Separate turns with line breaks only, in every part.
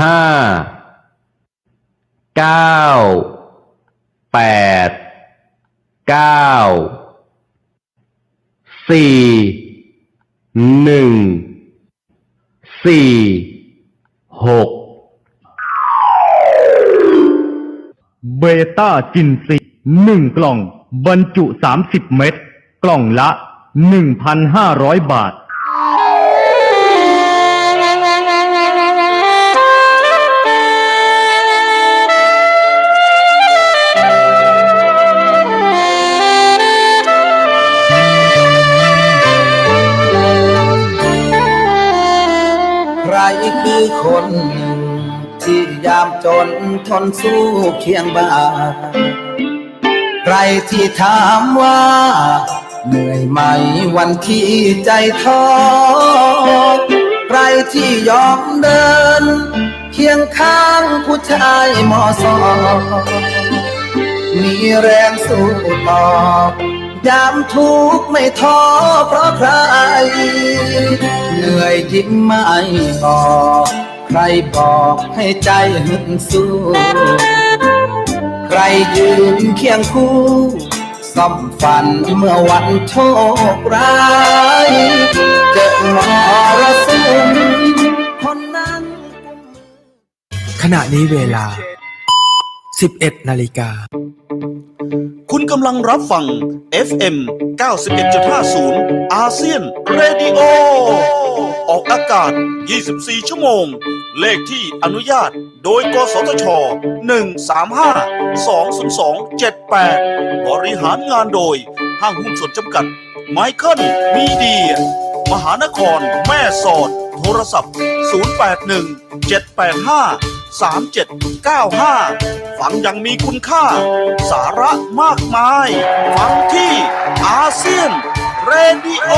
ห้าเก้าแปดเก้าสี่หนึ่งสี่หก
เบต้าจินซีหนึ่งกล่อง บรรจุ30เม็ดกล่องละ1,500บาท
คือคนหนึ่ง ที่ยามจนทนสู้เคียงบ่า ใครที่ถามว่า เหนื่อยไหมวันที่ใจท้อใครที่ยอมเดิน เคียงข้างผู้ชายมอสอมีแรงสู้ต่อ ยามทุกข์ไม่ท้อเพราะใคร เหนื่อยยิ้มไม่บอก ใครบอกให้ใจหึงสู้ ใครยืนเคียงคู่ซ่อมฝันเมื่อวันโชคร้ายเจอมรสุมคนนั้น
ขณะนี้เวลา 11 นาฬิกา
คุณกำลังรับฟัง FM 91.50 อาเซียนเรดิโอ ออกอากาศ 24 ชั่วโมง เลขที่อนุญาตโดย กสทช 135 202 78 บริหารงานโดย ห้างหุ้นส่วนจำกัด ไมเคิลมีเดีย มหานครแม่สอด โทรศัพท์ 081 785 3795 ฟังย่างมีคุณค่า สาระมากมาย ฟังที่อาเซียนเรดิโอ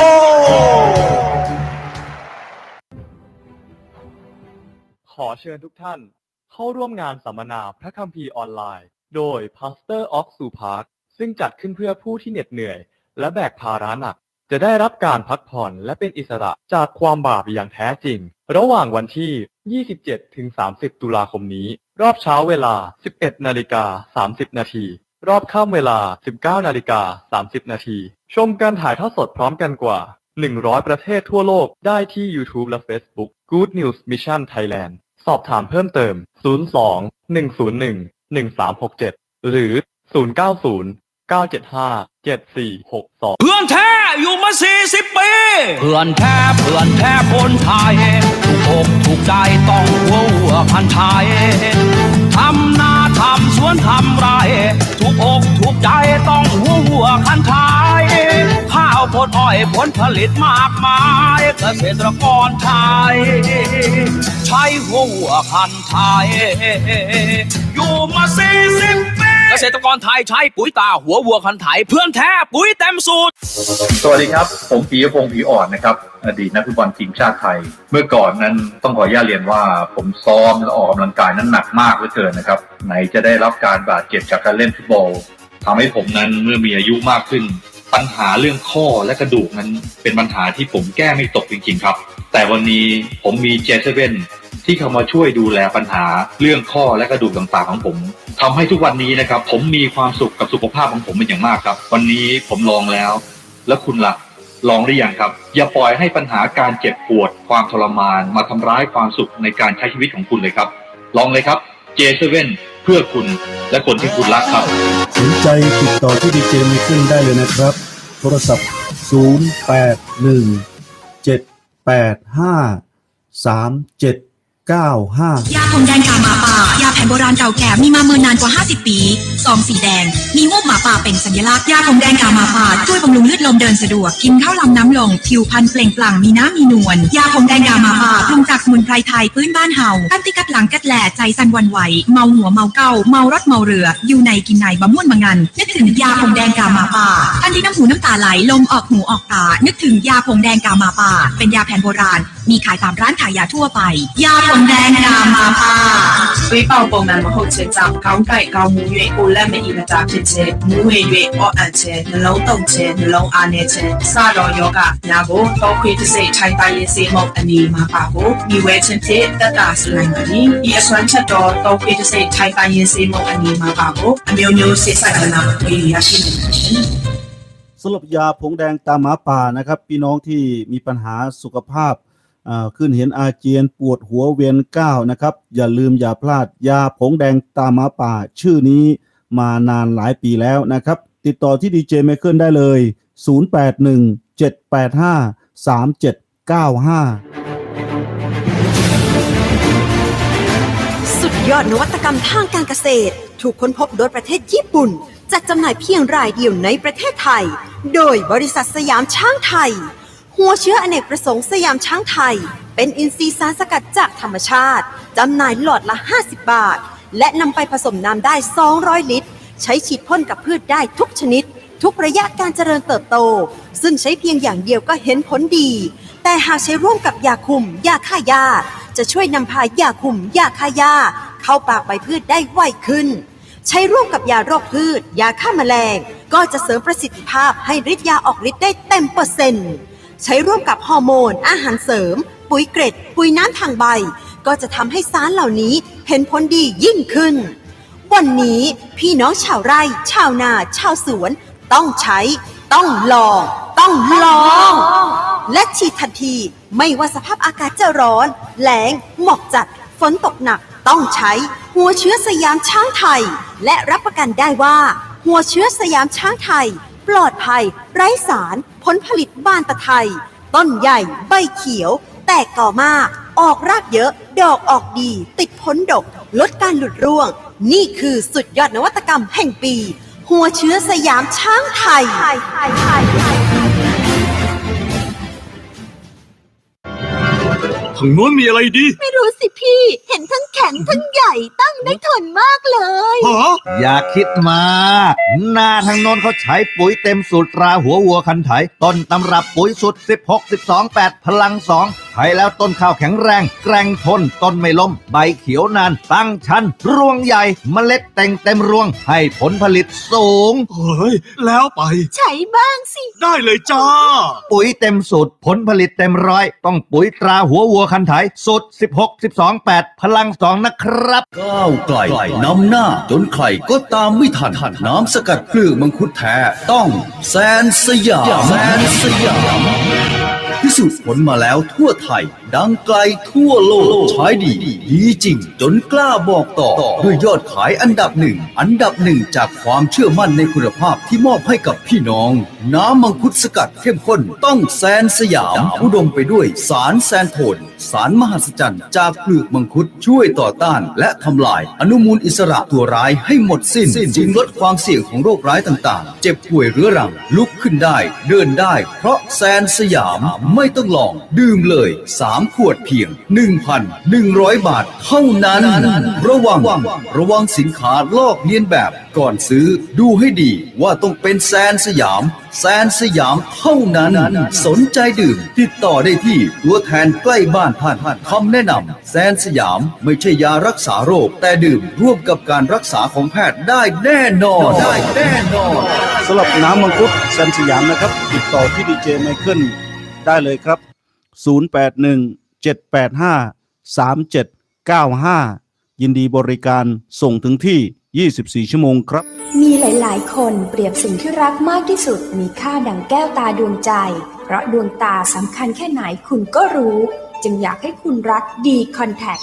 ขอเชิญทุกท่าน เข้าร่วมงานสัมมนาพระคัมภีร์ออนไลน์ โดย Pastor of s u Park ซึ่งจัดขึ้นเพื่อผู้ที่เหน็ดเหนื่อย และแบกภาระหนัก จะได้รับการพักผ่อนและเป็นอิสระจากความบาปอย่างแท้จริง ระหว่างวันที่ 27ถึง30 ตุลาคมนี้ รอบเช้าเวลา 11 นาฬิกา 30 นาที รอบค่ำเวลา 19 นาฬิกา 30 นาที ชมการถ่ายทอดสดพร้อมกันกว่า 100 ประเทศทั่วโลกได้ที่ YouTube และ Facebook Good News Mission Thailand สอบถามเพิ่มเติม 02 101 1367 หรือ 090 975 7462
เพื่อนแท้อยู่มาสี่สิบปีเพื่อนแท้เพื่อนแท้คนไทยถูกอกถูกใจต้องหัวหัวพันไทยทำนาทำสวนทำไรถูกอกถูกใจต้องหัวหัวพันไทยข้าวผลอ้อยผลผลิตมากมายเกษตรกรไทย ใช้หัวพันไทย อยู่มาสี่สิบปี เกษตรกรไทยใช้ปุ๋ยตาหัววัวคันไถเพื่อนแท้ปุ๋ยเต็มสูตร
สวัสดีครับ ผมปียพงศ์ผีอ่อนนะครับ อดีตนักฟุตบอลทีมชาติไทย เมื่อก่อนนั้นต้องขออนุญาตเรียนว่าผมซ้อมและออกกำลังกายนั้นหนักมากเหลือเกินนะครับ ไหนจะได้รับการบาดเจ็บจากการเล่นฟุตบอลทำให้ผมนั้นเมื่อมีอายุมากขึ้น ปัญหาเรื่องข้อและกระดูกนั้นเป็นปัญหาที่ผมแก้ไม่ตกจริงๆครับ แต่วันนี้ผมมีเจสเว่น ที่เข้ามาช่วยดูแลปัญหาเรื่องข้อและกระดูกต่างๆของผมทำให้ทุกวันนี้นะครับ ผมมีความสุขกับสุขภาพของผมเป็นอย่างมากครับ วันนี้ผมลองแล้ว แล้วคุณล่ะลองหรือยังครับ อย่าปล่อยให้ปัญหาการเจ็บปวด ความทรมาน มาทำร้ายความสุขในการใช้ชีวิตของคุณเลยครับ ลองเลยครับ J7 เพื่อคุณและคนที่คุณรักครับ
สนใจติดต่อที่ดีเจมิขึ้นได้เลยนะครับ โทรศัพท์ 9 5
ยาผมแดงกาหมาป่ายาแผนโบราณเก่าแก่มีมาเมินนานกว่า 50 ปี ซองสีแดง มีวูบหมาป่าเป็นสัญลักษณ์ยาขงแดงกาหมาป่าช่วยบำรุงเลือดลมเดินสะดวก กินข้าวลำน้ำลง ผิวพรรณเปล่งปลั่งมีน้ำมีนวล ยาขงแดงกาหมาป่าปรุงจากสมุนไพรไทยพื้นบ้านเฮาตั้นติกัดหลังกัดแหล่ใจสั่นวันไหว เมาหัวเมาเก้า เมารถเมาเรือ อยู่ในกินในบะม่วนบางัน นึกถึงยาขงแดงกาหมาป่าท่านที่น้ำหูน้ำตาไหลลมออกหูออกตา นึกถึงยาผงแดงกาหมาป่า เป็นยาแผนโบราณ มีขายตามร้านขายยาทั่วไป ยาผงแดงกาหมาป่าปงนั้นมาหกเชจับก้า虽报报南后且长高盖高木月欧လက်မအီမတာဖြစ်ခြင်းမူးဝေ၍အော့အပ်ခြင်းနှလုံးတုန်ခြင်းနှလုံးအားနည်းခြင်းစတော်ယောဂများကိုတောခွေးတစ်စိတ်ထိုင်တိုင်းရေးစေမှုအနေမှာပါကိုဒီဝဲခြင်းဖြင့်တက်တာဆလိုင်းပါသည်ဒီအစွမ်းချက်တော်တောခွေးတစ်စိတ်ထိုင်တိုင်းရေးစေမှုအနေမှာပါကိုအမျိုးမျိုးစိတ်ဆိုင်ကနာမွေးရရှိနေတယ်ရှင်
สำหรับยาผงแดงตาหมาป่านะครับ พี่น้องที่มีปัญหาสุขภาพอ่าขึ้นเห็นอาเจียนปวดหัวเวียนก้าวนะครับ อย่าลืมอย่าพลาด ยาผงแดงตาหมาป่า ชื่อนี้ มานานหลายปีแล้วนะครับ ติดต่อที่ดีเจไมเคิลได้เลย 0817853795
สุดยอดนวัตกรรมทางการเกษตร ถูกค้นพบโดยประเทศญี่ปุ่น จัดจำหน่ายเพียงรายเดียวในประเทศไทย โดยบริษัทสยามช้างไทย หัวเชื้ออเนกประสงค์สยามช้างไทย เป็นอินทรีย์สารสกัดจากธรรมชาติจำหน่ายหลอดละ 50 บาท และนำไปผสมน้ำได้ 200 ลิตร ใช้ฉีดพ่นกับพืชได้ทุกชนิด ทุกระยะการเจริญเติบโต ซึ่งใช้เพียงอย่างเดียวก็เห็นผลดี แต่หากใช้ร่วมกับยาคุมยาฆ่าหญ้าจะช่วยนำพายาคุมยาฆ่าหญ้าเข้าปากใบพืชได้ไวขึ้น ใช้ร่วมกับยาโรคพืช ยาฆ่าแมลง ก็จะเสริมประสิทธิภาพให้ฤทธิ์ยาออกฤทธิ์ได้เต็มเปอร์เซ็นต์ใช้ร่วมกับฮอร์โมน อาหารเสริม ปุ๋ยเกร็ด ปุ๋ยน้ำทางใบ ก็จะทำให้สารเหล่านี้เห็นผลดียิ่งขึ้น วันนี้พี่น้องชาวไร่ ชาวนา ชาวสวน ต้องใช้ ต้องลอง ต้องลอง และฉีดทันทีไม่ว่าสภาพอากาศจะร้อนแล้งหมอกจัดฝนตกหนักต้องใช้หัวเชื้อสยามช้างไทย และรับประกันได้ว่า หัวเชื้อสยามช้างไทย ปลอดภัย ไร้สาร ผลผลิตบ้านตะไทย ต้นใหญ่ใบเขียว แตกก่อมาก ออกรากเยอะ ดอกออกดี ติดผลดก ลดการหลุดร่วง นี่คือสุดยอดนวัตกรรมแห่งปี หัวเชื้อสยามช้างไทย
ทางโน้นมีอะไรดี
ไม่รู้สิพี่ เห็นทั้งแข็งทั้งใหญ่ตั้งได้ทนมากเลย
ฮะ
อย่าคิดมากหน้าทางโน้นเขาใช้ปุ๋ยเต็มสูตรตราหัววัวคันไถ ต้นตำรับปุ๋ยสุด 16 12 8 พลัง 2ใช้แล้วต้นข้าวแข็งแรง แกร่งทน ต้นไม่ล้ม ใบเขียวนาน ตั้งชัน รวงใหญ่เมล็ดแต่งเต็มรวง ให้ผลผลิตสูง
เฮ้ย แล้วไป
ใช้บ้างสิ
ได้เลยจ้า
ปุ๋ยเต็มสูตรผลผลิตเต็มร้อย ต้องปุ๋ยตราหัววัวคันไถสูตร16 12 8 พลัง2นะครับ
ก้าวไกลนำหน้า จนใครก็ตามไม่ทัน น้ำสกัดเครื่องมังคุดแท้ต้องแซนสยามแซนสยาม พิสูจน์ผลมาแล้วทั่วไทย ดังไกลทั่วโลกใช้ดี ดีจริง จนกล้าบอกต่อ ด้วยยอดขายอันดับหนึ่ง อันดับหนึ่งจากความเชื่อมั่นในคุณภาพที่มอบให้กับพี่น้อง น้ำมังคุดสกัดเข้มข้นต้องแซนสยามอุดมไปด้วยสารแซนโทนสารมหัศจรรย์จากเปลือกมังคุดช่วยต่อต้านและทำลาย อนุมูลอิสระตัวร้ายให้หมดสิ้นจึงลดความเสี่ยงของโรคร้ายต่างๆ เจ็บป่วยเรื้อรังลุกขึ้นได้ เดินได้ เพราะแซนสยามไไม่ต้องลอง ดื่มเลย 3 ขวดเพียง 1,100 บาท เท่านั้น ระวัง ระวังสินค้าลอกเลียนแบบ ก่อนซื้อดูให้ดีว่าต้องเป็นแซนสยาม แซนสยามเท่านั้น สนใจดื่ม ติดต่อได้ที่ตัวแทนใกล้บ้านท่านคำแนะนำแซนสยามไม่ใช่ยารักษาโรค แต่ดื่มร่วมกับการรักษาของแพทย์ได้แน่นอน ได้แน่นอน
สำหรับน้ำมังคุดแซนสยามนะครับ ติดต่อที่ดีเจไมเคิล ได้เลยครับ 0817853795 ยินดีบริการส่งถึงที่ 24 ชั่วโมงครับ
มีหลาย ๆ คนเปรียบสิ่งที่รักมากที่สุด มีค่าดังแก้วตาดวงใจ เพราะดวงตาสำคัญแค่ไหนคุณก็รู้ จึงอยากให้คุณรักดีคอนแทค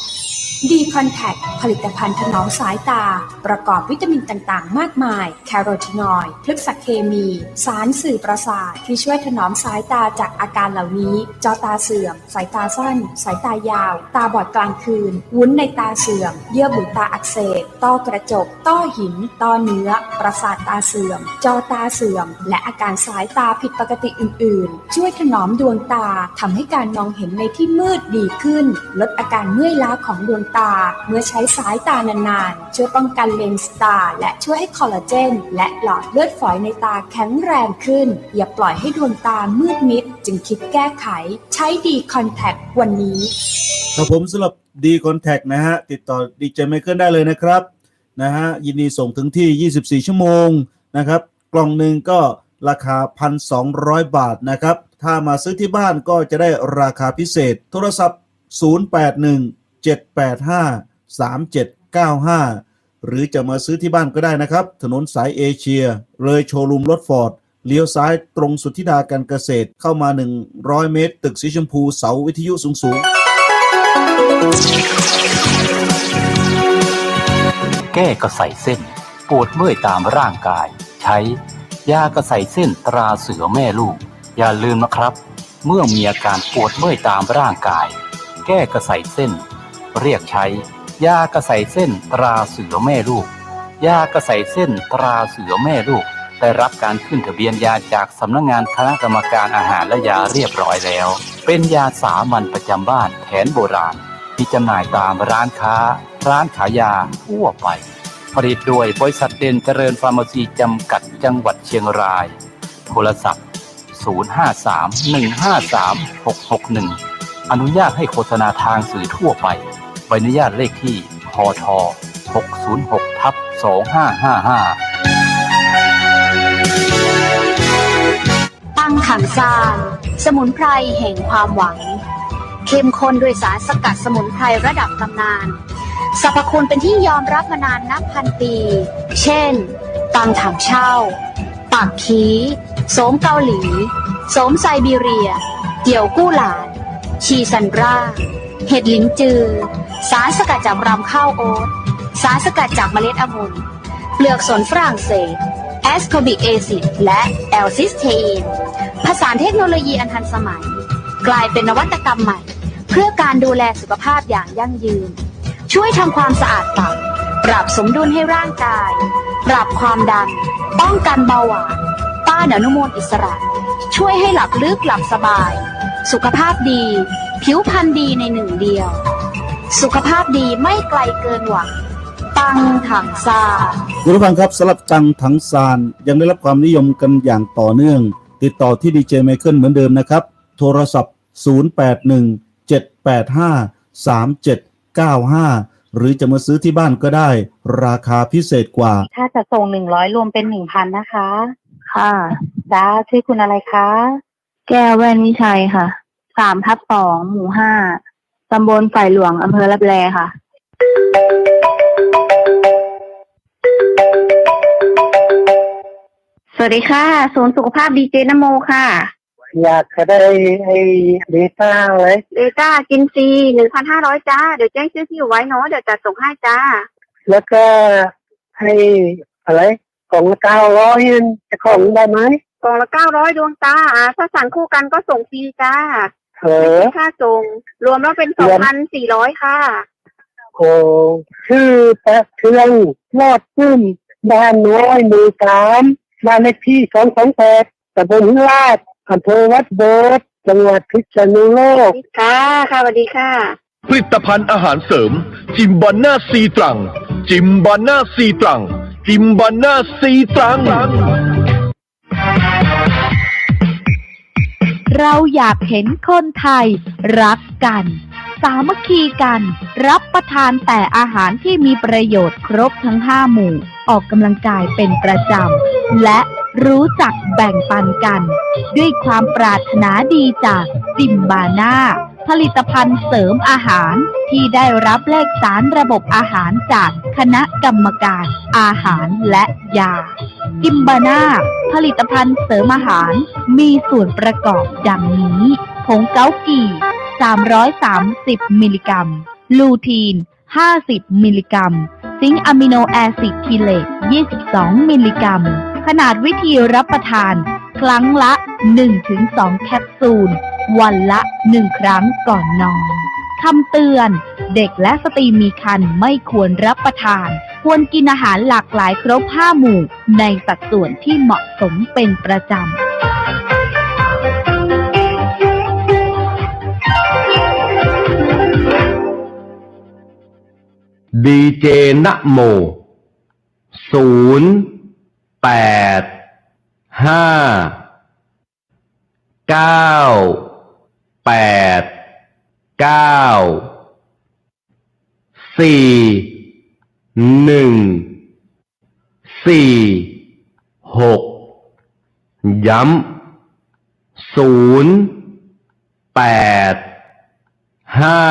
ดีคอนแทคผลิตภัณฑ์ถนอมสายตา ประกอบวิตามินต่างๆ มากมาย แคโรทีนอยด์พฤกษเคมี สารสื่อประสาท ที่ช่วยถนอมสายตาจากอาการเหล่านี้ จอตาเสื่อม สายตาสั้น สายตายาว ตาบอดกลางคืน วุ้นในตาเสื่อม เยื่อบุตาอักเสบ ต้อกระจก ต้อหิน ต้อเนื้อ ประสาทตาเสื่อม จอตาเสื่อม และอาการสายตาผิดปกติอื่น ๆ ช่วยถนอมดวงตาทำให้การมองเห็นในที่มืดดีขึ้น ลดอาการเมื่อยล้าของดวงตา เมื่อใช้สายตานานๆ ช่วยป้องกันเลนส์ตา และช่วยให้คอลลาเจน และหลอดเลือดฝอยในตาแข็งแรงขึ้น อย่าปล่อยให้ดวงตามืดมิด จึงคิดแก้ไข ใช้ดีคอนแทควันนี้
ครับผมสำหรับดีคอนแทคนะฮะ ติดต่อดีเจไมเคิลได้เลยนะครับนะฮะยินดีส่งถึงที่ 24 ชั่วโมงนะครับ กล่องหนึ่งก็ ราคา 1,200 บาทนะครับ ถ้ามาซื้อที่บ้านก็จะได้ราคาพิเศษ โทรศัพท์ 081-785-3795 หรือจะมาซื้อที่บ้านก็ได้นะครับ ถนนสายเอเชีย เลยโชว์รูมรถฟอร์ดเลี้ยวซ้ายตรงสุทธิดาการเกษตรเข้ามา 100 เมตร ตึกสีชมพูเสาวิทยุสูงๆ
แก้กระใสเส้น ปวดเมื่อยตามร่างกาย ใช้ ยากระใสเส้นตราเสือแม่ลูก อย่าลืมนะครับ เมื่อมีอาการปวดเมื่อยตามร่างกาย แก้กระใสเส้น เรียกใช้ ยากระใสเส้นตราเสือแม่ลูก ยากระใสเส้นตราเสือแม่ลูก ได้รับการขึ้นทะเบียนยาจากสำนักงานคณะกรรมการอาหารและยาเรียบร้อยแล้ว เป็นยาสามัญประจำบ้านแผนโบราณมีจำหน่ายตามร้านค้า ร้านขายยาทั่วไป ผลิตโดยบริษัทเด่นเจริญฟาร์มาซีจำกัดจังหวัดเชียงราย โทรศัพท์ 053-153-661 อนุญาตให้โฆษณาทางสื่อทั่วไป ใบอนุญาตเลขที่พท606ทับ2555
ตั้งขังซานสมุนไพรแห่งความหวัง เข้มข้นด้วยสารสกัดสมุนไพรระดับตำนาน สรรพคุณเป็นที่ยอมรับมานานนับพันปี เช่น ตังถังเช่า ปากขีโสมเกาหลี โสมไซบีเรีย เดี่ยวกู้หลาน ชีซันราเห็ดหลินจือ สารสกัดจากรำข้าวโอ๊ต สารสกัดจากเมล็ดองุ่น เปลือกสนฝรั่งเศส แอสคอบิกแอซิด และแอลซิสเทนผสานเทคโนโลยีอันทันสมัย กลายเป็นนวัตกรรมใหม่ เพื่อการดูแลสุขภาพอย่างยั่งยืน ช่วยทำความสะอาดตับ ปรับสมดุลให้ร่างกาย ปรับความดัน ป้องกันเบาหวานต้านอนุมูลอิสระ ช่วยให้หลับลึกหลับสบาย สุขภาพดี ผิวพรรณดีในหนึ่งเดียว สุขภาพดีไม่ไกลเกินหวังตังถังซาน
คุณผู้ฟังครับสำหรับตังถังซานยังได้รับความนิยมกันอย่างต่อเนื่อง ติดต่อที่ดีเจไมเคิลเหมือนเดิมนะครับ โทรศัพท์ 0817853795 หรือจะมาซื้อที่บ้านก็ได้ ราคาพิเศษกว่า
ถ้าจะส่งหนึ่งร้อยรวมเป็นหนึ่งพันนะคะค่ะ จ้าชื่อคุณอะไรคะแก้วแว่นวิชัยค่ะ สามทับสองหมู่ห้าตำบลฝ่ายหลวงอำเภอรับแลค่ะ สวัสดีค่ะ ศูนย์สุขภาพดีเจนโมค่ะ
อยากจะได้ไอ้เดต้าไว้
เดต้ากินฟรีหนึ่งพันห้าร้อยจ้า เดี๋ยวแจ้งชื่อที่อยู่ไว้เนาะ เดี๋ยวจะส่งให้จ้า
แล้วก็ให้อะไรของเก้าร้อยจะของได้ไหม
กล่องละเก้าร้อยดวงตาอ่าถ้าสั่งคู่กันก็ส่งฟรีจ้า
เออ
ค่าส่ง รวมแล้วเป็นสองพันสี่ร้อยค่ะ
โอ้ชื่อแปะเทืองยอดขึ้นบ้านน้อยหมู่สามบ้านเลขที่สองสองแปดตำบลหินลาด อำเภอวัดโบดจังหวัดพิษณุโลก
ค่ะค่ะสวัสดีค่ะ
ผลิตภัณฑ์อาหารเสริม จิมบาน่าซีตรัง จิมบาน่าซีตรัง จิมบาน่าซีตรัง
เราอยากเห็นคนไทยรักกัน สามัคคีกัน รับประทานแต่อาหารที่มีประโยชน์ครบทั้งห้าหมู่ ออกกำลังกายเป็นประจำ และรู้จักแบ่งปันกัน ด้วยความปรารถนาดีจากจิมบาน่าผลิตภัณฑ์เสริมอาหารที่ได้รับเลขสารระบบอาหารจากคณะกรรมการอาหารและยา กิมบาน่าผลิตภัณฑ์เสริมอาหารมีส่วนประกอบดังนี้ ผงเกากี330 มิลลิกรัม ลูทีน 50 มิลลิกรัม ซิงค์อะมิโนแอซิดคิเลต22 มิลลิกรัม ขนาดวิธีรับประทาน ครั้งละ 1-2 แคปซูล วันละ 1 ครั้งก่อนนอนคำเตือน เด็กและสตรีมีครรภ์ไม่ควรรับประทาน ควรกินอาหารหลากหลายครบ5หมู่ ในสัดส่วนที่เหมาะสมเป็นประจำ
ดีเจนะโมศูนย์แปดห้าเก้าแปดเก้าสี่หนึ่งสี่หกย้ำศูนย์แปดห้า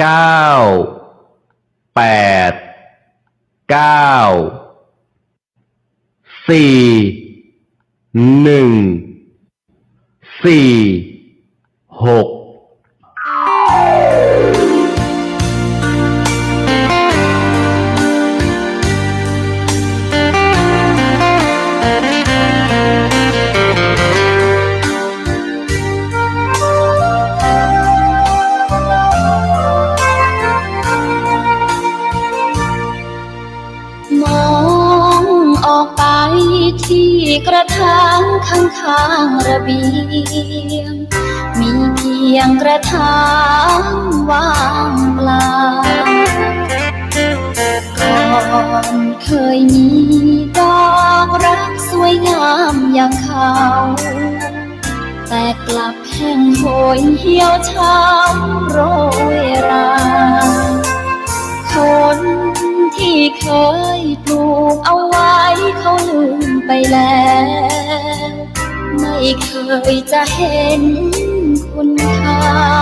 เก้าแปดเก้าสี่หนึ่งสี่หก
ยงกระถางว่างเปล่าก่อนเคยมีดอกรักสวยงามอย่างเขา แต่กลับแห้งโหยเหี่ยวเฉาโรยราคนที่เคยปลูกเอาไว้เขาลืมไปแล้ว ไม่เคยจะเห็นา